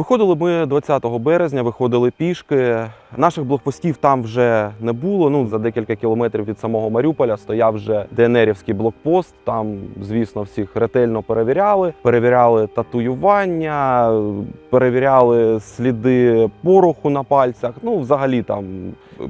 Виходили ми 20 березня, виходили пішки. Наших блокпостів там вже не було. Ну за декілька кілометрів від самого Маріуполя стояв вже ДНРівський блокпост. Там, звісно, всіх ретельно перевіряли. Перевіряли татуювання, перевіряли сліди пороху на пальцях. Ну, взагалі там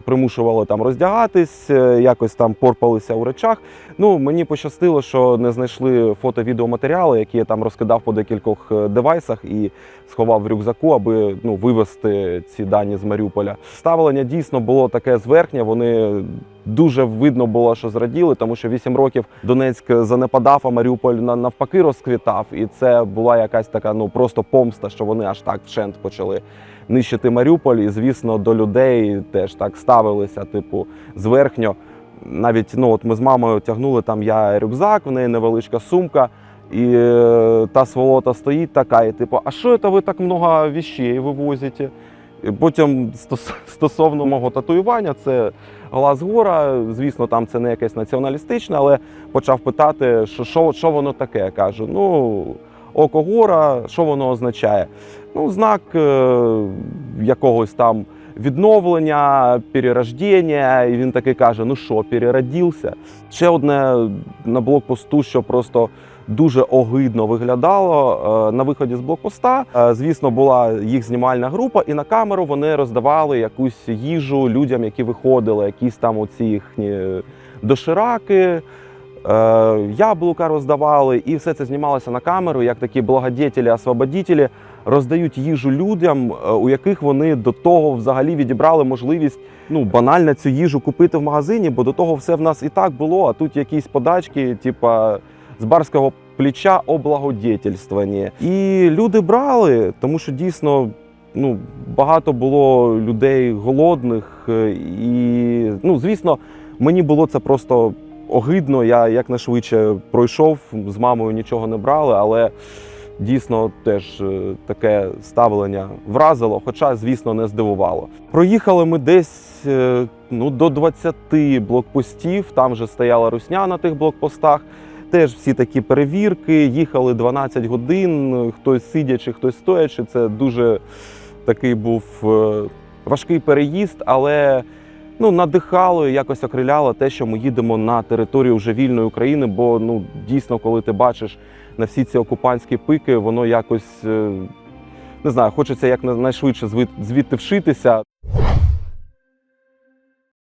примушували там роздягатись, е, якось там порпалися у речах. Ну мені пощастило, що не знайшли фото-відеоматеріали, які я там розкидав по декількох е, девайсах і сховав в рюкзаку, аби ну вивезти ці дані з Маріуполя. Ставлення дійсно було таке зверхнє. Вони дуже видно було, що зраділи, тому що 8 років Донецьк занепадав, а Маріуполь навпаки розквітав. І це була якась така ну просто помста, що вони аж так вщент почали нищити Маріуполь. І звісно, до людей теж так ставилися, типу, зверхньо. Навіть ну от ми з мамою тягнули там я рюкзак, в неї невеличка сумка. І е, та сволота стоїть така, і типу, а що це ви так много вещей вивозите? Потім стос- стосовно мого татуювання, це глаз гора. Звісно, там це не якесь націоналістичне, але почав питати, що, що, що воно таке. Кажу, ну, око гора, що воно означає? Ну, знак е, якогось там відновлення, перерождення. І він такий каже: ну що, переродився? Ще одне на блокпосту, що просто дуже огидно виглядало е, на виході з блокпоста. е, Звісно, була їх знімальна група, і на камеру вони роздавали якусь їжу людям, які виходили, якісь там оці їхні дошираки. Е, Яблука роздавали, і все це знімалося на камеру, як такі благодетелі, освободітелі роздають їжу людям, е, у яких вони до того взагалі відібрали можливість ну банально цю їжу купити в магазині, бо до того все в нас і так було. А тут якісь подачки, типа з барського плеча облагодетельствування. І люди брали, тому що дійсно. Ну, багато було людей голодних, е, і ну, звісно, мені було це просто огидно. Я якнайшвидше пройшов з мамою нічого не брали, але дійсно теж е, таке ставлення вразило, хоча, звісно, не здивувало. Проїхали ми десь е, ну, до 20 блокпостів. Там же стояла русня на тих блокпостах. Теж всі такі перевірки, їхали 12 годин, хтось сидячи, хтось стоячи. Це дуже такий був е, важкий переїзд, але ну, надихало і якось окриляло те, що ми їдемо на територію вже вільної України. Бо ну, дійсно, коли ти бачиш на всі ці окупантські пики, воно якось е, не знаю, хочеться як найшвидше звід- звідти вшитися.